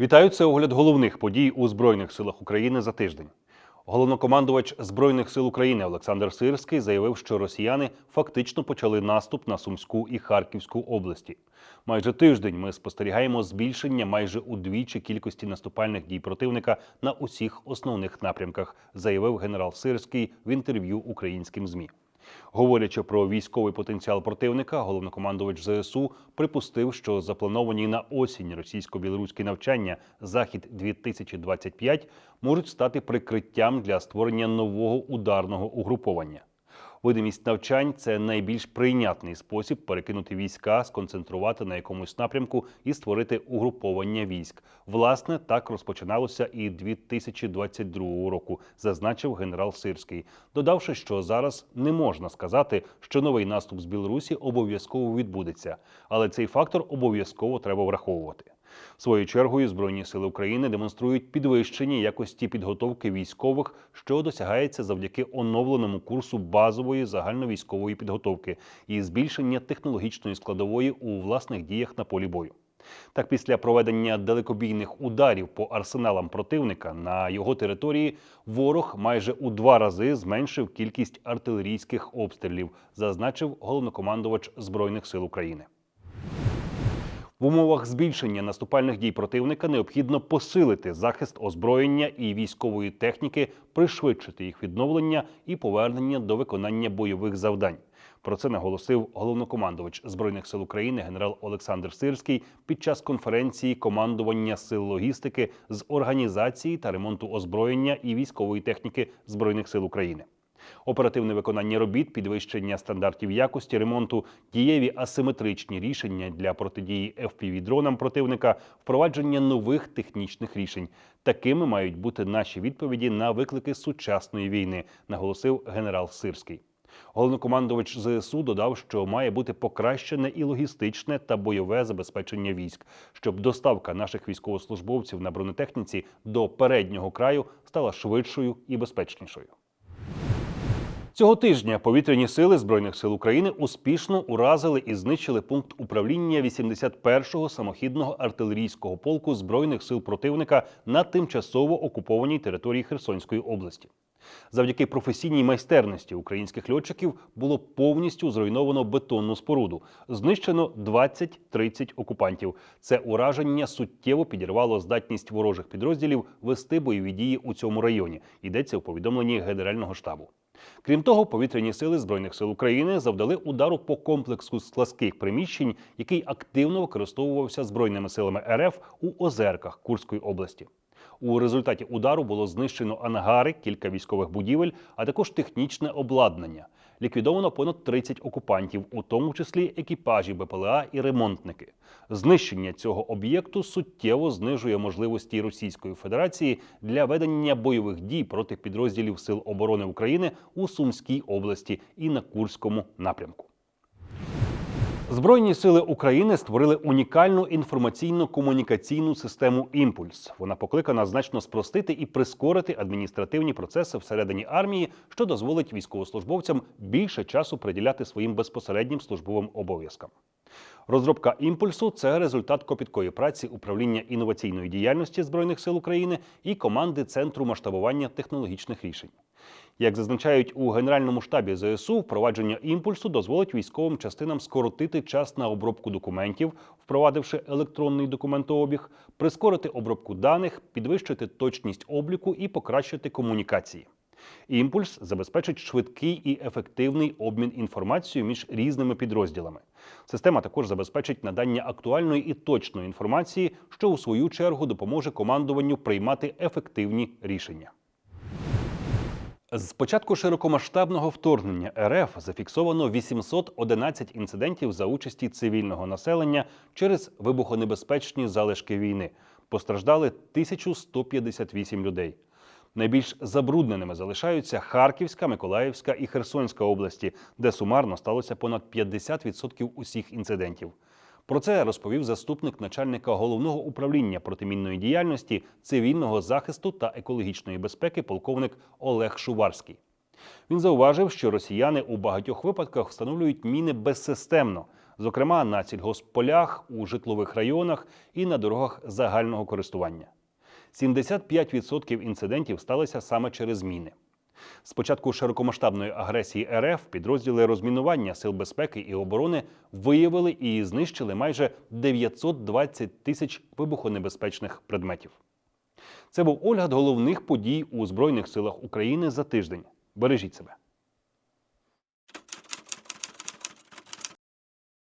Вітаю, це огляд головних подій у Збройних силах України за тиждень. Головнокомандувач Збройних сил України Олександр Сирський заявив, що росіяни фактично почали наступ на Сумську і Харківську області. Майже тиждень ми спостерігаємо збільшення майже удвічі кількості наступальних дій противника на усіх основних напрямках, заявив генерал Сирський в інтерв'ю українським змі. Говорячи про військовий потенціал противника, головнокомандувач ЗСУ припустив, що заплановані на осінь російсько-білоруські навчання Захід 2025 можуть стати прикриттям для створення нового ударного угруповання. Видимість навчань це найбільш прийнятний спосіб перекинути війська, сконцентрувати на якомусь напрямку і створити угруповання військ. Власне, так розпочиналося і 2022 року, зазначив генерал Сирський, додавши, що зараз не можна сказати, що новий наступ з Білорусі обов'язково відбудеться, але цей фактор обов'язково треба враховувати. Своєю чергою Збройні сили України демонструють підвищення якості підготовки військових, що досягається завдяки оновленому курсу базової загальновійськової підготовки і збільшення технологічної складової у власних діях на полі бою. Так, після проведення далекобійних ударів по арсеналам противника на його території ворог майже у два рази зменшив кількість артилерійських обстрілів, зазначив головнокомандувач Збройних сил України. В умовах збільшення наступальних дій противника необхідно посилити захист озброєння і військової техніки, пришвидшити їх відновлення і повернення до виконання бойових завдань. Про це наголосив головнокомандувач збройних сил України генерал Олександр Сирський під час конференції командування сил логістики з організації та ремонту озброєння і військової техніки збройних сил України. Оперативне виконання робіт, підвищення стандартів якості ремонту, дієві асиметричні рішення для протидії fpv дронам противника, впровадження нових технічних рішень. Такими мають бути наші відповіді на виклики сучасної війни, наголосив генерал Сирський. Головнокомандувач ЗСУ додав, що має бути покращене і логістичне та бойове забезпечення військ, щоб доставка наших військовослужбовців на бронетехніці до переднього краю стала швидшою і безпечнішою. Цього тижня повітряні сили збройних сил України успішно уразили і знищили пункт управління 81-го самохідного артилерійського полку збройних сил противника на тимчасово окупованій території Херсонської області. Завдяки професійній майстерності українських льотчиків було повністю зруйновано бетонну споруду. Знищено 20-30 окупантів. Це ураження суттєво підірвало здатність ворожих підрозділів вести бойові дії у цьому районі. Йдеться у повідомленні Генерального штабу. Крім того, повітряні сили збройних сил України завдали удару по комплексу складських приміщень, який активно використовувався збройними силами РФ у Озерках Курської області. У результаті удару було знищено ангари, кілька військових будівель, а також технічне обладнання. Ліквідовано понад 30 окупантів, у тому числі екіпажі БПЛА і ремонтники. Знищення цього об'єкту суттєво знижує можливості Російської Федерації для ведення бойових дій проти підрозділів Сил оборони України у Сумській області і на Курському напрямку. Збройні сили України створили унікальну інформаційно-комунікаційну систему Імпульс. Вона покликана значно спростити і прискорити адміністративні процеси всередині армії, що дозволить військовослужбовцям більше часу приділяти своїм безпосереднім службовим обов'язкам. Розробка імпульсу це результат копіткої праці управління інноваційної діяльності збройних сил України і команди Центру масштабування технологічних рішень. Як зазначають у Генеральному штабі ЗСУ, впровадження імпульсу дозволить військовим частинам скоротити час на обробку документів, впровадивши електронний документообіг, прискорити обробку даних, підвищити точність обліку і покращити комунікації. Імпульс забезпечить швидкий і ефективний обмін інформацією між різними підрозділами. Система також забезпечить надання актуальної і точної інформації, що у свою чергу допоможе командуванню приймати ефективні рішення. З початку широкомасштабного вторгнення РФ зафіксовано 811 інцидентів за участі цивільного населення через вибухонебезпечні залишки війни. Постраждали 1158 людей. Найбільш забрудненими залишаються Харківська, Миколаївська і Херсонська області, де сумарно сталося понад 50% усіх інцидентів. Про це розповів заступник начальника головного управління протимінної діяльності, цивільного захисту та екологічної безпеки, полковник Олег Шуварський. Він зауважив, що росіяни у багатьох випадках встановлюють міни безсистемно, зокрема на сільгоспполях, у житлових районах і на дорогах загального користування. 75% інцидентів сталися саме через міни. З початку широкомасштабної агресії РФ підрозділи розмінування сил безпеки і оборони виявили і знищили майже 920 тисяч вибухонебезпечних предметів. Це був огляд головних подій у Збройних силах України за тиждень. Бережіть себе.